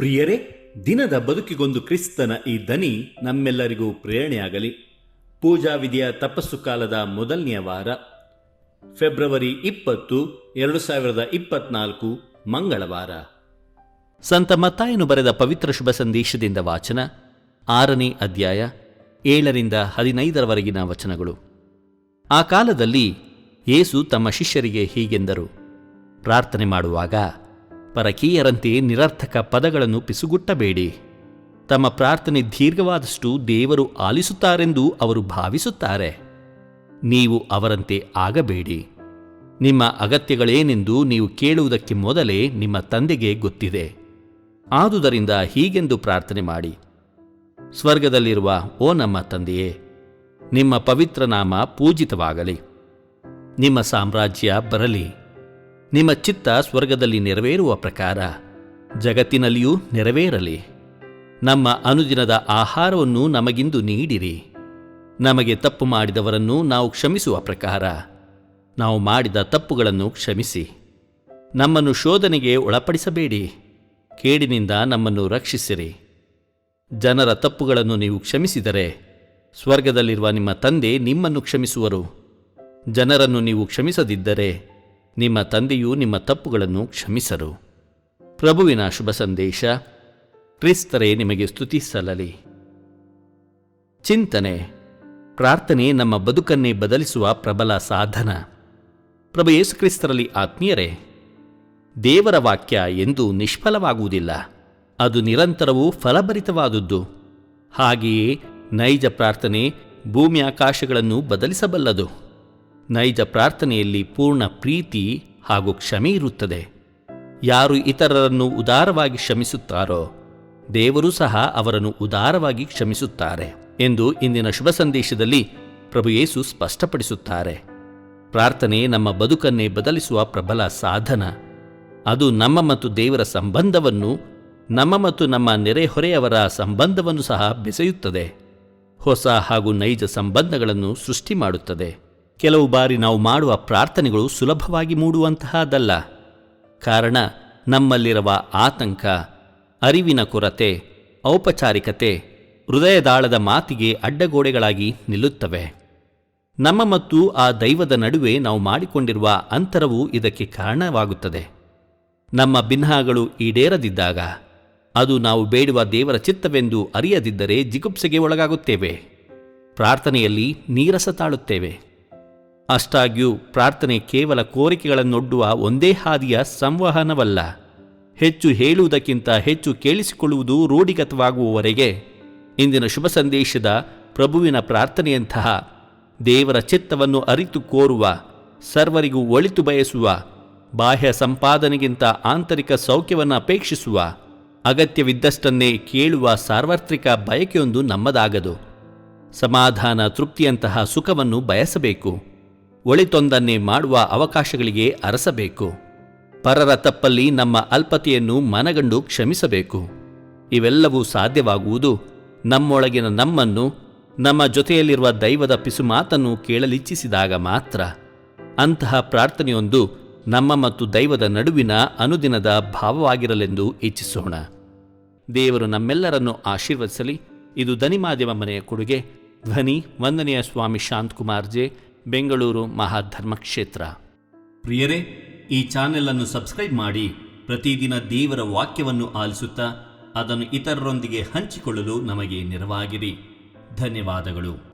ಪ್ರಿಯರೇ, ದಿನದ ಬದುಕಿಗೊಂದು ಕ್ರಿಸ್ತನ ಈ ದನಿ ನಮ್ಮೆಲ್ಲರಿಗೂ ಪ್ರೇರಣೆಯಾಗಲಿ. ಪೂಜಾ ವಿಧಿಯ ತಪಸ್ಸು ಕಾಲದ ಮೊದಲನೆಯ ವಾರ, ಫೆಬ್ರವರಿ ಇಪ್ಪತ್ತು, ಎರಡು ಸಾವಿರದ ಇಪ್ಪತ್ನಾಲ್ಕು ಮಂಗಳವಾರ ಸಂತ ಮತ್ತಾಯನು ಬರೆದ ಪವಿತ್ರ ಶುಭ ಸಂದೇಶದಿಂದ ವಾಚನ, ಆರನೇ ಅಧ್ಯಾಯ, ಏಳರಿಂದ ಹದಿನೈದರವರೆಗಿನ ವಚನಗಳು. ಆ ಕಾಲದಲ್ಲಿ ಯೇಸು ತಮ್ಮ ಶಿಷ್ಯರಿಗೆ ಹೀಗೆಂದರು, ಪ್ರಾರ್ಥನೆ ಮಾಡುವಾಗ ಪರಕೀಯರಂತೆ ನಿರರ್ಥಕ ಪದಗಳನ್ನು ಪಿಸುಗುಟ್ಟಬೇಡಿ. ತಮ್ಮ ಪ್ರಾರ್ಥನೆ ದೀರ್ಘವಾದಷ್ಟು ದೇವರು ಆಲಿಸುತ್ತಾರೆಂದು ಅವರು ಭಾವಿಸುತ್ತಾರೆ. ನೀವು ಅವರಂತೆ ಆಗಬೇಡಿ. ನಿಮ್ಮ ಅಗತ್ಯಗಳೇನೆಂದು ನೀವು ಕೇಳುವುದಕ್ಕೆ ಮೊದಲೇ ನಿಮ್ಮ ತಂದೆಗೆ ಗೊತ್ತಿದೆ. ಆದುದರಿಂದ ಹೀಗೆಂದು ಪ್ರಾರ್ಥನೆ ಮಾಡಿ. ಸ್ವರ್ಗದಲ್ಲಿರುವ, ಓ ನಮ್ಮ ತಂದೆಯೇ, ನಿಮ್ಮ ಪವಿತ್ರ ನಾಮ ಪೂಜಿತವಾಗಲಿ. ನಿಮ್ಮ ಸಾಮ್ರಾಜ್ಯ ಬರಲಿ. ನಿಮ್ಮ ಚಿತ್ತ ಸ್ವರ್ಗದಲ್ಲಿ ನೆರವೇರುವ ಪ್ರಕಾರ, ಜಗತ್ತಿನಲ್ಲಿಯೂ ನೆರವೇರಲಿ. ನಮ್ಮ ಅನುದಿನದ ಆಹಾರವನ್ನು ನಮಗಿಂದು ನೀಡಿರಿ. ನಮಗೆ ತಪ್ಪು ಮಾಡಿದವರನ್ನು ನಾವು ಕ್ಷಮಿಸುವ ಪ್ರಕಾರ, ನಾವು ಮಾಡಿದ ತಪ್ಪುಗಳನ್ನು ಕ್ಷಮಿಸಿ. ನಮ್ಮನ್ನು ಶೋಧನೆಗೆ ಒಳಪಡಿಸಬೇಡಿ. ಕೇಡಿನಿಂದ ನಮ್ಮನ್ನು ರಕ್ಷಿಸಿರಿ. ಜನರ ತಪ್ಪುಗಳನ್ನು ನೀವು ಕ್ಷಮಿಸಿದರೆ, ಸ್ವರ್ಗದಲ್ಲಿರುವ ನಿಮ್ಮ ತಂದೆ ನಿಮ್ಮನ್ನು ಕ್ಷಮಿಸುವರು. ಜನರನ್ನು ನೀವು ಕ್ಷಮಿಸದಿದ್ದರೆ ನಿಮ್ಮ ತಂದೆಯು ನಿಮ್ಮ ತಪ್ಪುಗಳನ್ನು ಕ್ಷಮಿಸರು. ಪ್ರಭುವಿನ ಶುಭ ಸಂದೇಶ, ಕ್ರಿಸ್ತರೇ ನಿಮಗೆ ಸ್ತುತಿ ಸಲ್ಲಲಿ. ಚಿಂತನೆ, ಪ್ರಾರ್ಥನೆ ನಮ್ಮ ಬದುಕನ್ನೇ ಬದಲಿಸುವ ಪ್ರಬಲ ಸಾಧನ. ಪ್ರಭು ಯೇಸುಕ್ರಿಸ್ತರಲ್ಲಿ ಆತ್ಮೀಯರೇ, ದೇವರ ವಾಕ್ಯ ಎಂದು ನಿಷ್ಫಲವಾಗುವುದಿಲ್ಲ. ಅದು ನಿರಂತರವೂ ಫಲಭರಿತವಾದುದ್ದು. ಹಾಗೆಯೇ ನೈಜ ಪ್ರಾರ್ಥನೆ ಭೂಮಿ ಆಕಾಶಗಳನ್ನು ಬದಲಿಸಬಲ್ಲದು. ನೈಜ ಪ್ರಾರ್ಥನೆಯಲ್ಲಿ ಪೂರ್ಣ ಪ್ರೀತಿ ಹಾಗೂ ಕ್ಷಮೆ ಇರುತ್ತದೆ. ಯಾರು ಇತರರನ್ನು ಉದಾರವಾಗಿ ಕ್ಷಮಿಸುತ್ತಾರೋ, ದೇವರು ಸಹ ಅವರನ್ನು ಉದಾರವಾಗಿ ಕ್ಷಮಿಸುತ್ತಾರೆ ಎಂದು ಇಂದಿನ ಶುಭ ಸಂದೇಶದಲ್ಲಿ ಪ್ರಭು ಯೇಸು ಸ್ಪಷ್ಟಪಡಿಸುತ್ತಾರೆ. ಪ್ರಾರ್ಥನೆ ನಮ್ಮ ಬದುಕನ್ನೇ ಬದಲಿಸುವ ಪ್ರಬಲ ಸಾಧನ. ಅದು ನಮ್ಮ ಮತ್ತು ದೇವರ ಸಂಬಂಧವನ್ನು, ನಮ್ಮ ಮತ್ತು ನಮ್ಮ ನೆರೆಹೊರೆಯವರ ಸಂಬಂಧವನ್ನು ಸಹ ಬೆಸೆಯುತ್ತದೆ. ಹೊಸ ಹಾಗೂ ನೈಜ ಸಂಬಂಧಗಳನ್ನು ಸೃಷ್ಟಿ ಮಾಡುತ್ತದೆ. ಕೆಲವು ಬಾರಿ ನಾವು ಮಾಡುವ ಪ್ರಾರ್ಥನೆಗಳು ಸುಲಭವಾಗಿ ಮೂಡುವಂತಹದಲ್ಲ. ಕಾರಣ, ನಮ್ಮಲ್ಲಿರುವ ಆತಂಕ, ಅರಿವಿನ ಕೊರತೆ, ಔಪಚಾರಿಕತೆ, ಹೃದಯದಾಳದ ಮಾತಿಗೆ ಅಡ್ಡಗೋಡೆಗಳಾಗಿ ನಿಲ್ಲುತ್ತವೆ. ನಮ್ಮ ಮತ್ತು ಆ ದೈವದ ನಡುವೆ ನಾವು ಮಾಡಿಕೊಂಡಿರುವ ಅಂತರವು ಇದಕ್ಕೆ ಕಾರಣವಾಗುತ್ತದೆ. ನಮ್ಮ ಭಿನ್ನಗಳು ಈಡೇರದಿದ್ದಾಗ, ಅದು ನಾವು ಬೇಡುವ ದೇವರ ಚಿತ್ತವೆಂದು ಅರಿಯದಿದ್ದರೆ ಜಿಗುಪ್ಸೆಗೆ ಒಳಗಾಗುತ್ತೇವೆ. ಪ್ರಾರ್ಥನೆಯಲ್ಲಿ ನೀರಸ ತಾಳುತ್ತೇವೆ. ಅಷ್ಟಾಗ್ಯೂ ಪ್ರಾರ್ಥನೆ ಕೇವಲ ಕೋರಿಕೆಗಳನ್ನೊಡ್ಡುವ ಒಂದೇ ಹಾದಿಯ ಸಂವಹನವಲ್ಲ. ಹೆಚ್ಚು ಹೇಳುವುದಕ್ಕಿಂತ ಹೆಚ್ಚು ಕೇಳಿಸಿಕೊಳ್ಳುವುದು ರೂಢಿಗತವಾಗುವವರೆಗೆ ಇಂದಿನ ಶುಭ ಸಂದೇಶದ ಪ್ರಭುವಿನ ಪ್ರಾರ್ಥನೆಯಂತಹ ದೇವರ ಚಿತ್ತವನ್ನು ಅರಿತು ಕೋರುವ, ಸರ್ವರಿಗೂ ಒಳಿತು ಬಯಸುವ, ಬಾಹ್ಯ ಸಂಪಾದನೆಗಿಂತ ಆಂತರಿಕ ಸೌಖ್ಯವನ್ನು ಅಪೇಕ್ಷಿಸುವ, ಅಗತ್ಯವಿದ್ದಷ್ಟನ್ನೇ ಕೇಳುವ ಸಾರ್ವತ್ರಿಕ ಬಯಕೆಯೊಂದು ನಮ್ಮದಾಗದು. ಸಮಾಧಾನ ತೃಪ್ತಿಯಂತಹ ಸುಖವನ್ನು ಬಯಸಬೇಕು. ಒಳಿತೊಂದನ್ನೇ ಮಾಡುವ ಅವಕಾಶಗಳಿಗೆ ಅರಸಬೇಕು. ಪರರ ತಪ್ಪಲ್ಲಿ ನಮ್ಮ ಅಲ್ಪತೆಯನ್ನು ಮನಗಂಡು ಕ್ಷಮಿಸಬೇಕು. ಇವೆಲ್ಲವೂ ಸಾಧ್ಯವಾಗುವುದು. ನಮ್ಮೊಳಗಿನ ನಮ್ಮನ್ನು, ನಮ್ಮ ಜೊತೆಯಲ್ಲಿರುವ ದೈವದ ಪಿಸುಮಾತನ್ನು ಕೇಳಲಿಚ್ಛಿಸಿದಾಗ ಮಾತ್ರ. ಅಂತಹ ಪ್ರಾರ್ಥನೆಯೊಂದು ನಮ್ಮ ಮತ್ತು ದೈವದ ನಡುವಿನ ಅನುದಿನದ ಭಾವವಾಗಿರಲೆಂದು ಇಚ್ಛಿಸೋಣ. ದೇವರು ನಮ್ಮೆಲ್ಲರನ್ನು ಆಶೀರ್ವದಿಸಲಿ. ಇದು ಧನಿ ಮಾಧ್ಯಮ ಮನೆಯ ಕೊಡುಗೆ. ಧ್ವನಿ, ವಂದನೆಯ ಸ್ವಾಮಿ ಶಾಂತಕುಮಾರ್ ಜೆ ಬೆಂಗಳೂರು ಮಹಾಧರ್ಮಕ್ಷೇತ್ರ ಪ್ರಿಯರೇ, ಈ ಚಾನೆಲ್ ಅನ್ನು ಸಬ್ಸ್ಕ್ರೈಬ್ ಮಾಡಿ, ಪ್ರತಿದಿನ ದೇವರ ವಾಕ್ಯವನ್ನು ಆಲಿಸುತ್ತಾ, ಅದನ್ನು ಇತರರೊಂದಿಗೆ ಹಂಚಿಕೊಳ್ಳಲು ನಮಗೆ ನೆರವಾಗಿರಿ ಧನ್ಯವಾದಗಳು.